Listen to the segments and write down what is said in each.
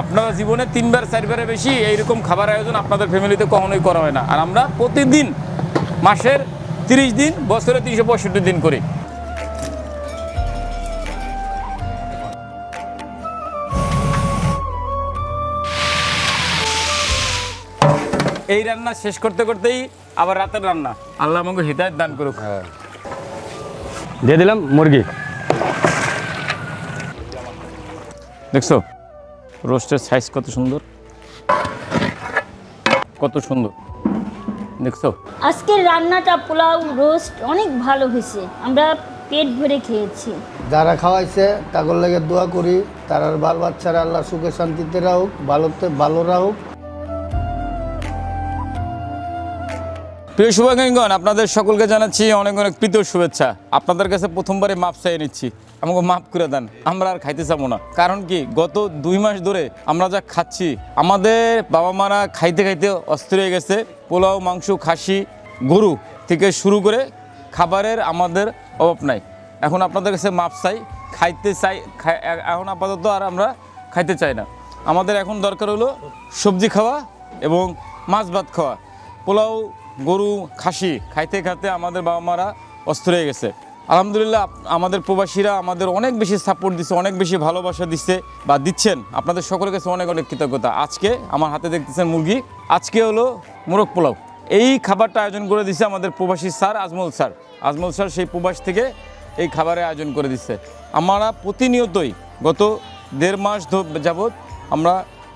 আপনারা জীবনে তিনবার চারবারের বেশি এইরকম খাবার আয়োজন আপনাদের ফ্যামিলিতে কখনোই করা হয় না। আর আমরা প্রতিদিন মাসের তিরিশ দিন বছরে তিনশো পঁয়ষট্টি দিন করি। এই রান্না শেষ করতে করতেই আবার রাতের রান্না। আল্লাহ আমাকে হৃদায়ত দান করুক। দিয়ে দিলাম মুরগি। দেখছ? রোস্টের সাইজ কত সুন্দর? কত সুন্দর? দেখছ? আজকের রান্নাটা পোলাও রোস্ট অনেক ভালো হয়েছে। আমরা পেট ভরে খেয়েছি। যারা খাওয়াইছে তাগর লাগে দোয়া করি তার বাল বাচ্চারা আল্লাহ সুখে শান্তিতে রাহুক ভালোতে ভালো রাহুক প্রিয় শুভাকাঙ্গন আপনাদের সকলকে জানাচ্ছি অনেক অনেক প্রীত শুভেচ্ছা। আপনাদের কাছে প্রথমবারে মাপ চাই নিচ্ছি। আমাকে মাফ করে দেন, আমরা আর খাইতে চাবো না। কারণ কি, গত দুই মাস ধরে আমরা যা খাচ্ছি, আমাদের বাবা মারা খাইতে খাইতে অস্থির হয়ে গেছে। পোলাও, মাংস, খাসি, গরু থেকে শুরু করে খাবারের আমাদের অভাব নাই। এখন আপনাদের কাছে মাপ চাই, খাইতে চাই এখন আপাতত আর আমরা খাইতে চাই না। আমাদের এখন দরকার হলো সবজি খাওয়া এবং মাছ ভাত খাওয়া। পোলাও, গরু, খাসি খাইতে খাইতে আমাদের বাবা মারা অস্থির হয়ে গেছে। আলহামদুলিল্লাহ, আমাদের প্রবাসীরা আমাদের অনেক বেশি সাপোর্ট দিচ্ছে অনেক বেশি ভালোবাসা দিচ্ছে বা দিচ্ছেন। আপনাদের সকলের কাছে অনেক অনেক কৃতজ্ঞতা। আজকে আমার হাতে দেখতেছেন মুরগি। আজকে হলো মোরগ পোলাও। এই খাবারটা আয়োজন করে দিচ্ছে আমাদের প্রবাসী sir Ajmal sir. Ajmal sir সেই প্রবাস থেকে এই খাবারের আয়োজন করে দিচ্ছে আমরা প্রতিনিয়তই গত দেড় মাস যাবৎ আমরা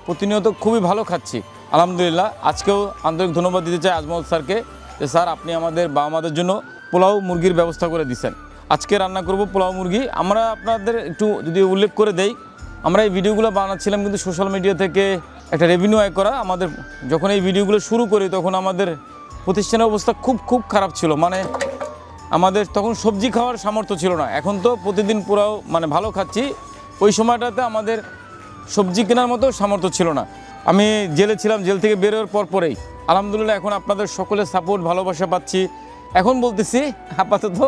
প্রতিনিয়ত খুবই ভালো খাচ্ছি। আলহামদুলিল্লাহ, আজকেও আন্তরিক ধন্যবাদ দিতে চাই আজমল স্যারকে যে স্যার আপনি আমাদের বা আমাদের জন্য পোলাও মুরগির ব্যবস্থা করে দিচ্ছেন আজকে রান্না করব পোলাও মুরগি। আমরা আপনাদের একটু যদি উল্লেখ করে দেই, আমরা এই ভিডিওগুলো বানাচ্ছিলাম কিন্তু সোশ্যাল মিডিয়া থেকে একটা রেভিনিউ আয় করা। আমাদের যখন এই ভিডিওগুলো শুরু করি, তখন আমাদের প্রতিষ্ঠানের অবস্থা খুব খুব খারাপ ছিল। মানে আমাদের তখন সবজি খাওয়ার সামর্থ্য ছিল না। এখন তো প্রতিদিন পুরাও মানে ভালো খাচ্ছি। ওই সময়টাতে আমাদের সবজি কেনার মতো সামর্থ্য ছিল না। আমি জেলে ছিলাম, জেল থেকে বেরোর পর পরেই। আলহামদুলিল্লাহ, এখন আপনাদের সকলের সাপোর্ট ভালোবাসা পাচ্ছি। এখন বলতেছি, আপাতত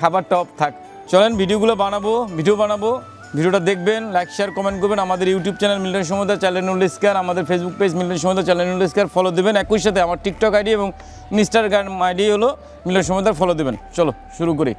খাবারটা টপ থাক। চলেন ভিডিওগুলো বানাবো, ভিডিও বানাবো। ভিডিওটা দেখবেন লাইক শেয়ার কমেন্ট করবেন। আমাদের ইউটিউব চ্যানেল মিলন সমুদ্র চ্যানেল নুল স্কার আমাদের ফেসবুক পেজ মিলন সমুদ্র চ্যানেল নুল স্কার ফলো দেবেন একই সাথে। আমার টিকটক আইডি এবং ইনস্টাগ্রাম আইডি হলো মিলন সমুদ্র ফলো দেবেন। চলো, শুরু করি।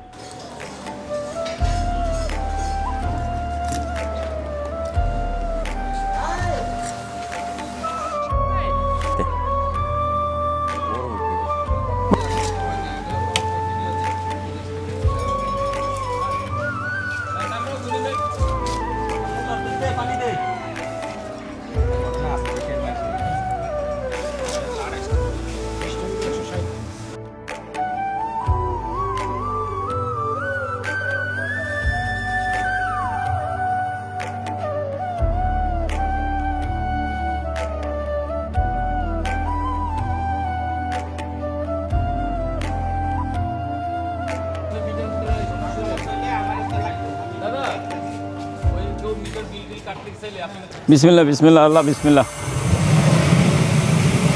বিসমিল্লা বিসমিল্লা আল্লাহ বিসমিল্লা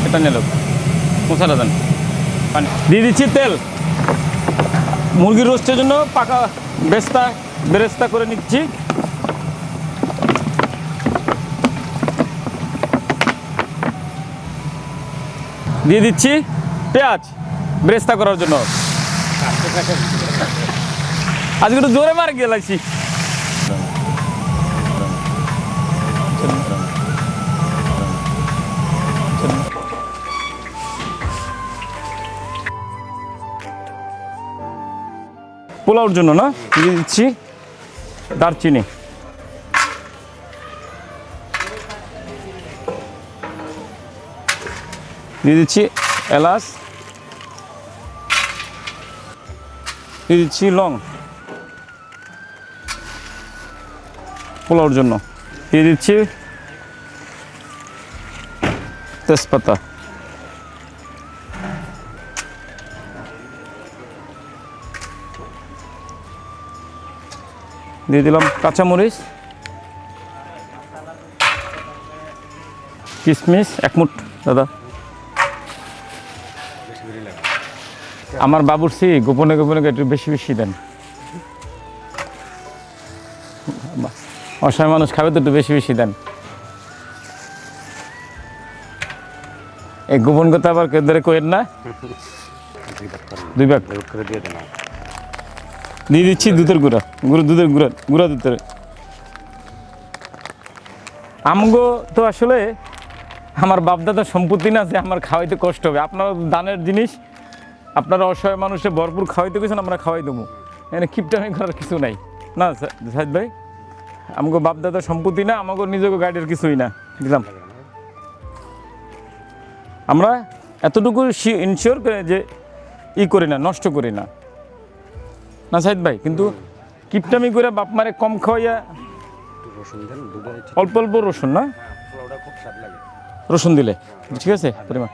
এটা নিল মশলা দেন পানি। দিয়ে দিচ্ছি তেল। মুরগির রোস্টের জন্য পাকা বেস্তা, বেরেস্তা করে নিচ্ছি। দিয়ে দিচ্ছি পেঁয়াজ, বেরেস্তা করার জন্য। আজকে একটু জোরে মার গিয়ে লাগছি পোলাওর জন্য না? দিয়ে দিচ্ছি দারচিনি। দিয়ে দিচ্ছি এলাচ। দিয়ে দিচ্ছি লং। পোলাওর জন্য। দিয়ে দিচ্ছি তেজপাতা। দিয়ে দিলাম কাঁচামরিচ কিশমিশ একমুট দাদা। আমার বাবুরসি গোপনে গোপনে একটু বেশি বেশি দেন। অসহায় মানুষ খাবে তো একটু বেশি বেশি দেন। এই গোপন কথা আবার কেউ ধরে কইেন না? দুই ভাগ করে দিয়ে দেন। দিয়ে দিচ্ছি দুধের গুঁড়া। গুঁড়ো, দুধের গুঁড়া গুঁড়া দুধের আমগো তো আসলে আমার বাপদাদার সম্পত্তি না যে আমার খাওয়াইতে কষ্ট হবে। আপনার দানের জিনিস, আপনারা অসহায় মানুষে ভরপুর খাওয়াইতে গেছেন আমরা খাওয়াই দেবো। এখানে কিপটামি করার কিছু নাই। না সাহেদ ভাই আমাকে বাপদাদার সম্পত্তি না আমাকে নিজেকে গাড়ির কিছুই না। দিলাম আমরা এতটুকু ইনশিওর করে যে ই করি না, নষ্ট করি না। না সাইদ ভাই কিন্তু কিপটামি করে বাপ মারে কম খাওয়াইয়া অল্প অল্প রসুন না? রসুন দিলে। ঠিক আছে পরিমাণ।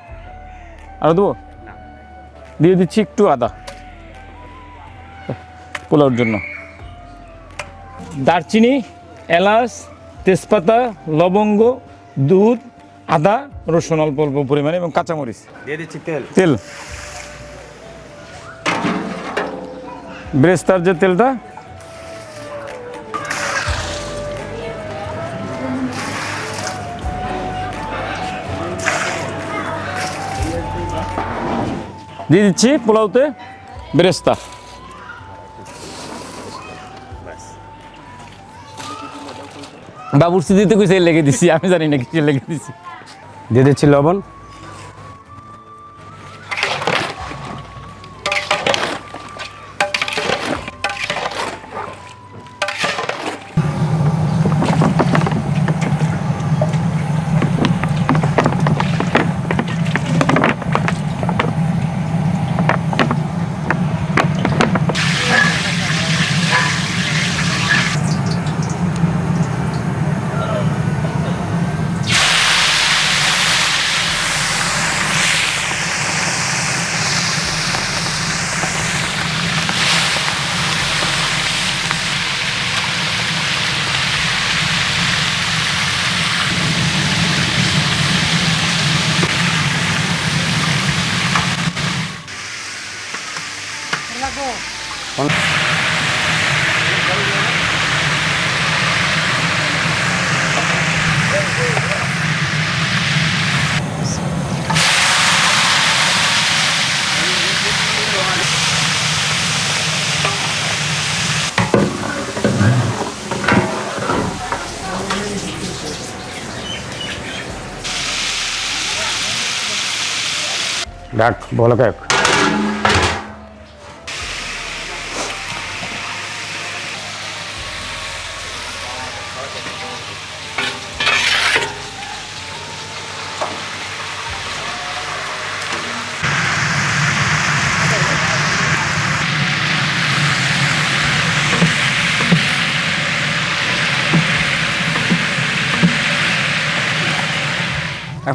আরও দেবো? দিয়ে দিচ্ছি একটু আদা। পোলাওর জন্য। দারচিনি এলাচ তেজপাতা লবঙ্গ দুধ আদা রসুন অল্প অল্প পরিমাণে এবং কাঁচামরিচ। দিয়ে দিচ্ছি তেল। তেল। ব্রেস্তার যে তেলটা। দিয়ে দিচ্ছি পোলাওতে বেরেস্তা। বাবুর্চি দিতে কইছে লেগে দিছি। আমি জানি না কিছু লেগে দিছি। দিয়ে দিচ্ছি লবণ। ডাক বলো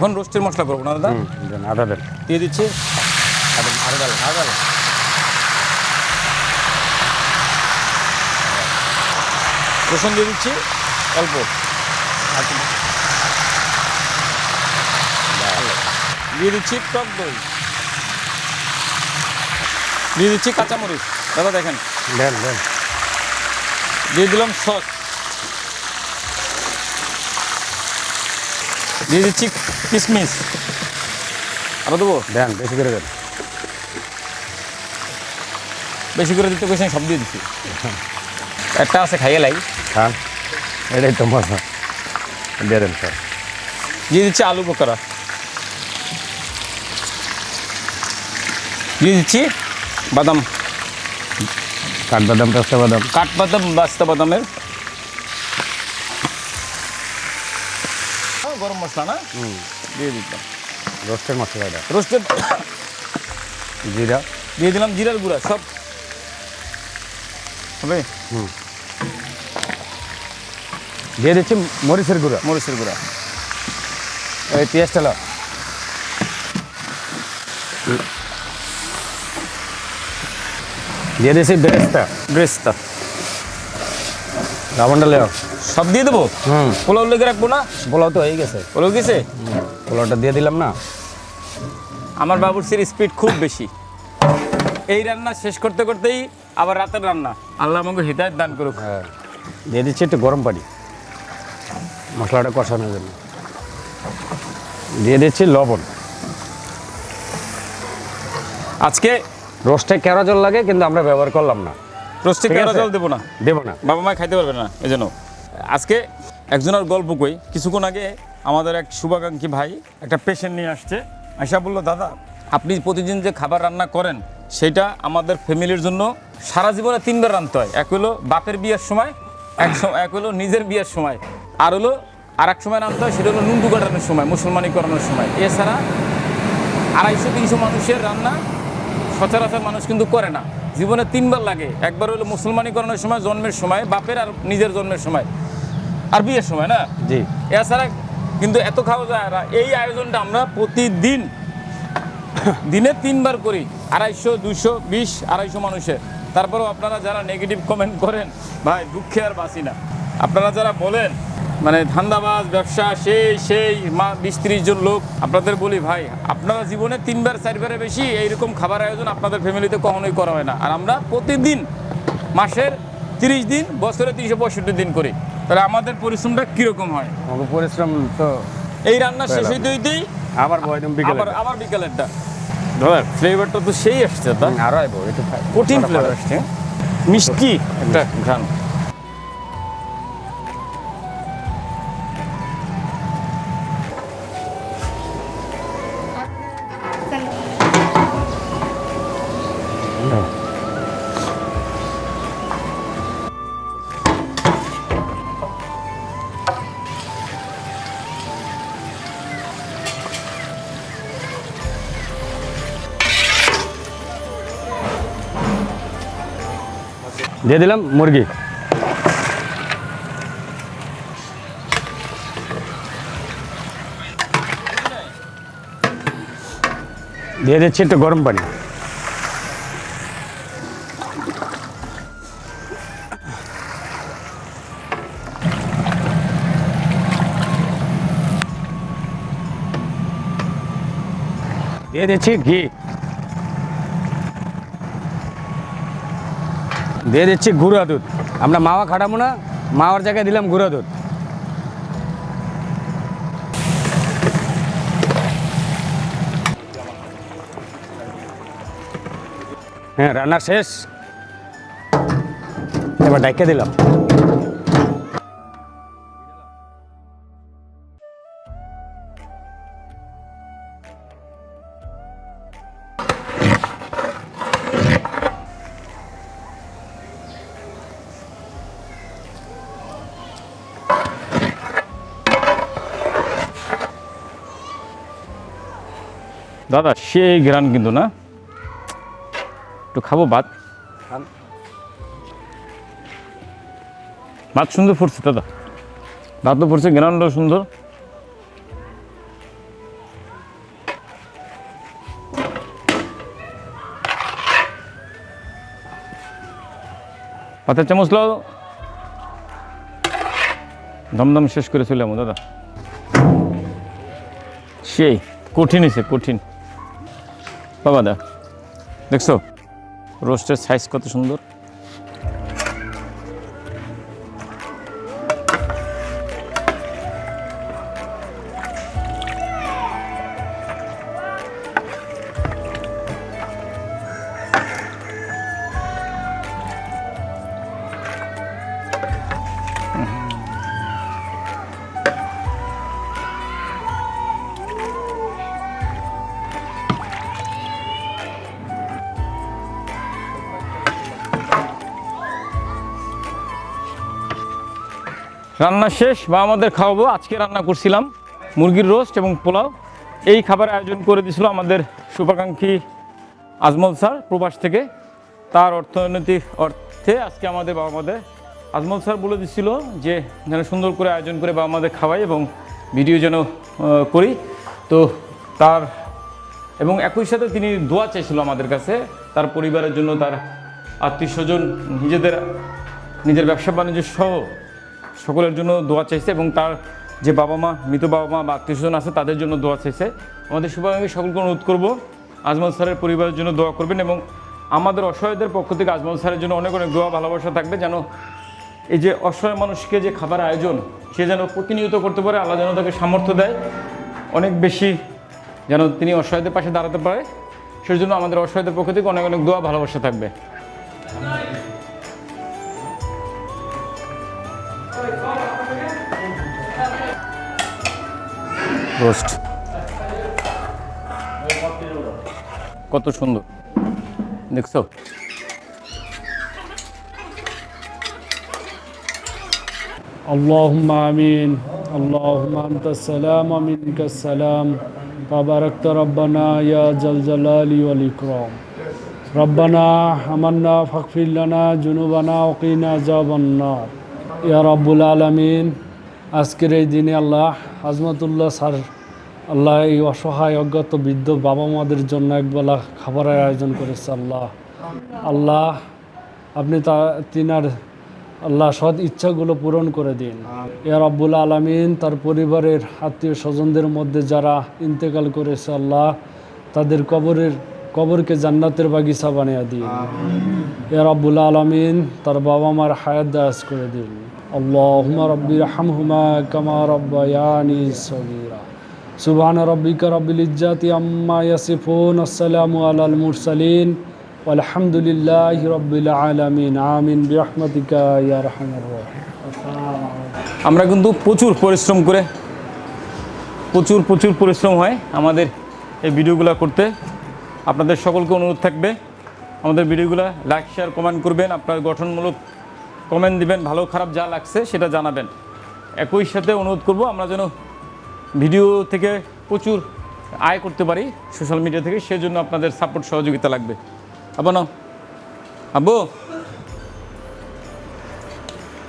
এখন রোস্টের মশলা করব না দাদা? আদা দেন দিয়ে দিচ্ছি। আদা ডাল আদা ডাল। রসুন দিয়ে দিচ্ছি অল্প? দিয়ে দিচ্ছি টক দই। দিয়ে দিচ্ছি কাঁচামরিচ। দাদা দেখেন। দেন দেন। দিয়ে দিলাম সস। দিয়ে দিচ্ছি কিশমিশ আরও দেবো? দেন বেশি করে দেন। বেশি করে দিতে কইছেন সব দিয়ে দিচ্ছি একটা আছে খাইয়ে লাই। খান। এটাই তো মজা। দিয়ে দেন স্যার দিয়ে দিচ্ছি আলু বোকারা দিয়ে দিচ্ছি বাদাম। কাঠবাদাম পেস্তা বাদাম। কাঠবাদাম বাস্তা বাদামের। মশলা না? দিয়ে দিতাম। রোস্টের মশলা এটা। রোস্টেড জিরা। দিয়ে দিলাম জিরার গুঁড়া সব। হবে? দিয়ে দিচ্ছি মরিচের গুঁড়া। মরিচের গুঁড়া। এই পেঁয়াজটা। দিয়ে দিয়েছি বেরেস্তা। ব্রেস্তা। লবণটা লেও সব দিয়ে দেবো? হুম। পোলাও লেগে রাখব না? পোলাও তো হয়ে গেছে। পোলাও গেছে? পোলাওটা দিয়ে দিলাম না। আমার বাবুর্চির স্পিড খুব বেশি। এই রান্না শেষ করতে করতেই আবার রাতের রান্না। আল্লাহ আমাকে হৃদায়ত দান করুক। হ্যাঁ। দিয়ে দিচ্ছি একটু গরম পানি। মশলাটা কষানোর জন্য। দিয়ে দিচ্ছি লবণ। আজকে রোস্টে কেরা জল লাগে কিন্তু আমরা ব্যবহার করলাম না। রোস্টে ঠিক জল দেবো না। দেবো না। বাবা মা খাইতে পারবে না এই জন্য। আজকে একজনের গল্প কই। কিছুক্ষণ আগে আমাদের এক শুভাকাঙ্ক্ষী ভাই একটা পেশেন্ট নিয়ে আসছে। আশা বলল দাদা আপনি প্রতিদিন যে খাবার রান্না করেন সেটা আমাদের ফ্যামিলির জন্য সারা জীবনে তিনবার রাঁধতে হয়। এক হলো বাপের বিয়ের সময় এক সময় এক হলো নিজের বিয়ের সময়। আর হলো আর এক সময় রাঁধতে হয় সেটা হলো নুন্ডু কাটানোর সময় মুসলমানি করানোর সময়। এছাড়া আড়াইশো তিনশো মানুষের রান্না সচরাচর মানুষ কিন্তু করে না। জীবনে তিনবার লাগে। একবার হলো মুসলমানি করানোর সময় জন্মের সময় বাপের আর নিজের জন্মের সময়। আর বিয়ের সময় না? জি। এছাড়া কিন্তু এত খাওয়া যায় না। এই আয়োজনটা আমরা প্রতিদিন দিনে তিনবার করি। আড়াইশো দুশো বিশ আড়াইশো মানুষের। তারপরেও আপনারা যারা নেগেটিভ কমেন্ট করেন ভাই দুঃখে আর বাঁচি না। আপনারা যারা বলেন মানে ধান্দাবাজ ব্যবসা সেই সেই মা বিশ ত্রিশ জন লোক। আপনাদের বলি ভাই আপনারা জীবনে তিনবার চারবারের বেশি এইরকম খাবার আয়োজন আপনাদের ফ্যামিলিতে কখনোই করা হয় না। আর আমরা প্রতিদিন মাসের তিরিশ দিন বছরে তিনশো পঁয়ষট্টি দিন করি। তাহলে আমাদের পরিশ্রমটা কীরকম হয়? পরিশ্রম তো এই রান্না শেষ হইতে হইতেই আবার বয়দম আবার আবার বিকালেরটা। দাদা ফ্লেভারটা তো সেই আসছে দাদা আরও একটু কঠিন ফ্লেভার আসছে। মিষ্টি একটা ঘ্রাণ। দিয়ে দিলাম মুরগি দিয়ে দিচ্ছি একটু গরম পানি দিয়ে দিচ্ছি ঘি দিয়ে দিচ্ছি গুঁড়া দুধ। আমরা মাওয়া খাটাবো না, মাওয়ার জায়গায় দিলাম গুঁড়া দুধ। হ্যাঁ রান্না শেষ। এবার ডাইকে দিলাম। দাদা সেই ঘ্রাণ কিন্তু না। একটু খাব ভাত। ভাত সুন্দর ফুটছে দাদা। ভাত তো ফুটছে ঘ্রাণটাও সুন্দর। ভাতের চামচ লাও। দমদম শেষ করে চলে দাদা। সেই কঠিন হয়েছে কঠিন। বাবা দা। দেখছ? রোস্টের সাইজ কত সুন্দর? রান্না শেষ বা আমাদের খাওয়াবো। আজকে রান্না করছিলাম মুরগির রোস্ট এবং পোলাও। এই খাবার আয়োজন করে দিয়েছিল আমাদের শুভাকাঙ্ক্ষী আজমল স্যার প্রবাস থেকে। তার অর্থনৈতিক অর্থে আজকে আমাদের বাবা মাদের আজমল স্যার বলে দিচ্ছিল যে, যেন সুন্দর করে আয়োজন করে বাবা মাদের খাওয়াই এবং ভিডিও যেন করি। তো তার এবং একই সাথে তিনি দোয়া চাইছিল আমাদের কাছে। তার পরিবারের জন্য তার আত্মীয় স্বজন, নিজেদের নিজের ব্যবসা বাণিজ্য সহ সকলের জন্য দোয়া চাইছে এবং তার যে বাবা মা, মৃত বাবা মা বা আত্মীয় স্বজন আছে, তাদের জন্য দোয়া চাইছে। আমাদের শুভাকাঙ্ক্ষী সকলকে অনুরোধ করব, আজমল স্যারের পরিবারের জন্য দোয়া করবেন এবং আমাদের অসহায়দের পক্ষ থেকে আজমল স্যারের জন্য অনেক অনেক দোয়া, ভালোবাসা থাকবে যেন এই যে অসহায় মানুষকে যে খাবার আয়োজন, সে যেন প্রতিনিয়ত করতে পারে, আল্লাহ যেন তাকে সামর্থ্য দেয়। অনেক বেশি যেন তিনি অসহায়দের পাশে দাঁড়াতে পারে। সেজন্য আমাদের অসহায়দের পক্ষ থেকে অনেক অনেক দোয়া, ভালোবাসা থাকবে। রোস্ট কত সুন্দর দেখছো اللهم آمين اللهم أنت السلام ومنك السلام تباركت ربنا يا ذا الجلال والإكرام ربنا آمنا فاغفر لنا ذنوبنا وقنا عذاب النار يا رب العالمين আজকের এই দিনে আল্লাহ আজমতুল্লাহ স্যার আল্লাহ এই অসহায় অজ্ঞাত বৃদ্ধ বাবা মাদের জন্য একবেলা খাবারের আয়োজন করেছে আল্লাহ। আল্লাহ আপনি তা তিনার আল্লাহ সৎ ইচ্ছাগুলো পূরণ করে দিন। ইয়া রব্বুল আলমিন তার পরিবারের আত্মীয় স্বজনদের মধ্যে যারা ইন্তেকাল করেছে আল্লাহ তাদের কবরের কবরকে জান্নাতের বাগিচা বানিয়ে দিন। ইয়া রব্বুল আলমিন তার বাবা মার হায়াত দায়াজ করে দিন। আল্লাহুমা রব্বি রাহমহুমা কামা রব্বায়ানি সগীরা। সুবহান রব্বিকা রব্বিল ইজ্জাতি আম্মা ইয়াসিফুন, আসসালামু আলাল মুরসালিন আলহামদুলিল্লাহি রব্বিল আলামিন। আমিন, বিরহমাতিকা ইয়া রাহমানির রাহিম। আমরা কিন্তু প্রচুর পরিশ্রম করে, প্রচুর প্রচুর পরিশ্রম হয় আমাদের এই ভিডিওগুলো করতে। আপনাদের সকলকে অনুরোধ থাকবে, আমাদের ভিডিওগুলো লাইক শেয়ার কমেন্ট করবেন, আপনার গঠনমূলক কমেন্ট দিবেন, ভালো খারাপ যা লাগছে সেটা জানাবেন। একই সাথে অনুরোধ করব, আমরা যেন ভিডিও থেকে প্রচুর আয় করতে পারি সোশ্যাল মিডিয়া থেকে, সেজন্য আপনাদের সাপোর্ট, সহযোগিতা লাগবে। আব্বা, নাও। আব্বু।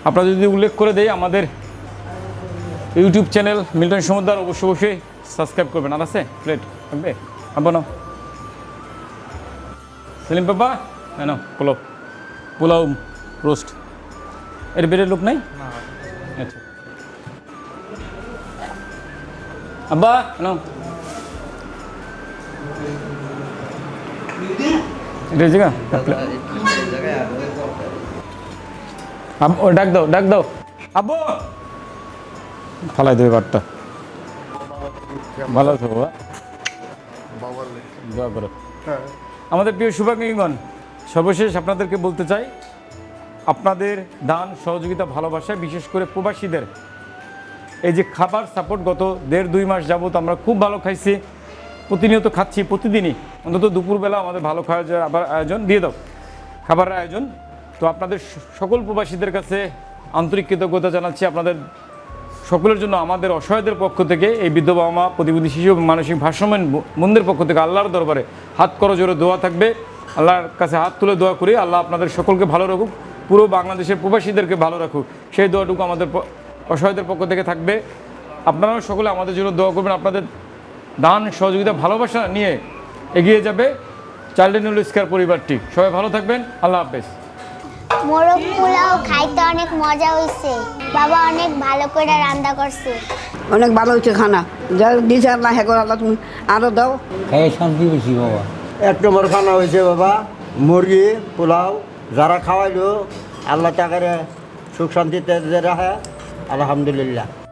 আপনারা যদি উল্লেখ করে দেয় আমাদের ইউটিউব চ্যানেল মিল্টন সমুদ্র অবশ্যই অবশ্যই সাবস্ক্রাইব করবেন। আর আছে? প্লেট থাকবে? আব্বা, নাও। সেলিম বাবা হ্যাঁ নাও, পোলাও। পোলাও রোস্ট। এর বেড়ে লোক নাই? ডাক দাও আব্বু ভালো আমাদের প্রিয় শুভাকাঙ্ক্ষীগণ সর্বশেষ আপনাদেরকে বলতে চাই, আপনাদের দান, সহযোগিতা, ভালোবাসা, বিশেষ করে প্রবাসীদের এই যে খাবার সাপোর্ট গত দেড় দুই মাস যাবত আমরা খুব ভালো খাইছি, প্রতিনিয়ত খাচ্ছি প্রতিদিনই। অন্তত দুপুরবেলা আমাদের ভালো খাওয়ার আবার আয়োজন, দিয়ে দাও। খাবারের আয়োজন। তো আপনাদের সকল প্রবাসীদের কাছে আন্তরিক কৃতজ্ঞতা জানাচ্ছি। আপনাদের সকলের জন্য, আমাদের অসহায়দের পক্ষ থেকে, এই বৃদ্ধ বাবা মা, প্রতিবন্ধী শিশু এবং মানসিক ভারসাম্য মন্দির পক্ষ থেকে আল্লাহর দরবারে হাত করো জোরে দোয়া থাকবে। আল্লাহর কাছে হাত তুলে দোয়া করি। আল্লাহ আপনাদের সকলকে ভালো রাখুক। পুরো বাংলাদেশের প্রবাসীদেরকে ভালো রাখুক। সেই দোয়াটুকু আমাদের অসহায়দের পক্ষ থেকে থাকবে। আপনারাও সকলে আমাদের জন্য দোয়া করবেন। আপনাদের দান সহযোগিতা ভালোবাসা নিয়ে এগিয়ে যাবে চাইল্ড নুল স্কার পরিবারটি। সবাই ভালো থাকবেন। আল্লাহ হাফেজ। মোরগ পোলাও খাইতে অনেক মজা হয়েছে বাবা অনেক ভালো করে রান্না করছে। অনেক ভালো হচ্ছে খানা। যা দিছে আল্লাহ হ্যাঁ করে আল্লাহ তুমি আরও দাও। খেয়ে শান্তি বেশি বাবা। এক নম্বর খানা হয়েছে বাবা মুরগি পোলাও যারা খাওয়াইলো আল্লাহ টাকারে সুখ শান্তিতে রাখে। আলহামদুলিল্লাহ।